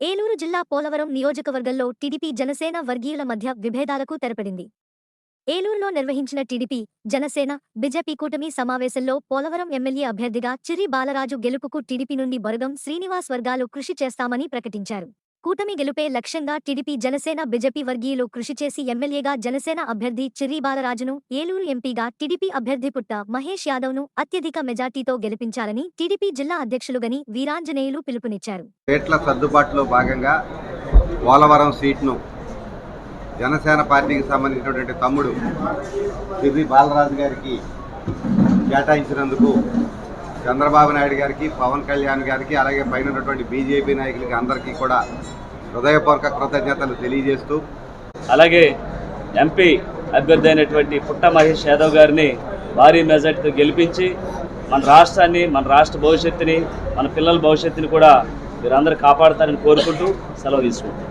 ఏలూరు జిల్లా పోలవరం నియోజకవర్గంలో టీడీపీ జనసేన వర్గీయుల మధ్య విభేదాలకు తెరపడింది. ఏలూరులో నిర్వహించిన టీడీపీ జనసేన బీజేపీ కూటమి సమావేశంలో పోలవరం ఎమ్మెల్యే అభ్యర్థిగా చిరి బాలరాజు గెలుపుకు టీడీపీ నుండి బరుగం శ్రీనివాస్ వర్గాలు కృషి చేస్తామని ప్రకటించారు. కూటమి గెలుపే లక్ష్యంగా టీడీపీ జనసేన బీజేపీ వర్గీయులు కృషి చేసి ఎమ్మెల్యేగా జనసేన అభ్యర్థి చిర్రి బాలరాజును ఏలూరు ఎంపీగా టీడీపీ అభ్యర్థి పుట్ట మహేష్ యాదవ్ను అత్యధిక మెజార్టీతో గెలిపించాలని టీడీపీ జిల్లా అధ్యక్షులు గని వీరాంజనేయులు పిలుపునిచ్చారు. సీట్ల సర్దుబాటులో భాగంగా పోలవరం సీట్ను జనసేన పార్టీకి సంబంధించినటువంటి తమ్ముడు చిర్రి బాలరాజు గారికి కేటాయించినందుకు చంద్రబాబు నాయుడు గారికి పవన్ కళ్యాణ్ గారికి అలాగే పైన ఉన్నటువంటి బీజేపీ నాయకులకి అందరికీ కూడా హృదయపూర్వక కృతజ్ఞతలు తెలియజేస్తూ. అలాగే ఎంపీ అభ్యర్థి అయినటువంటి పుట్ట మహేష్ యాదవ్ గారిని భారీ మెజార్టీతో గెలిపించి మన రాష్ట్రాన్ని మన రాష్ట్ర భవిష్యత్తుని మన పిల్లల భవిష్యత్తుని కూడా మీరందరూ కాపాడతారని కోరుకుంటూ సెలవు తీసుకుంటాం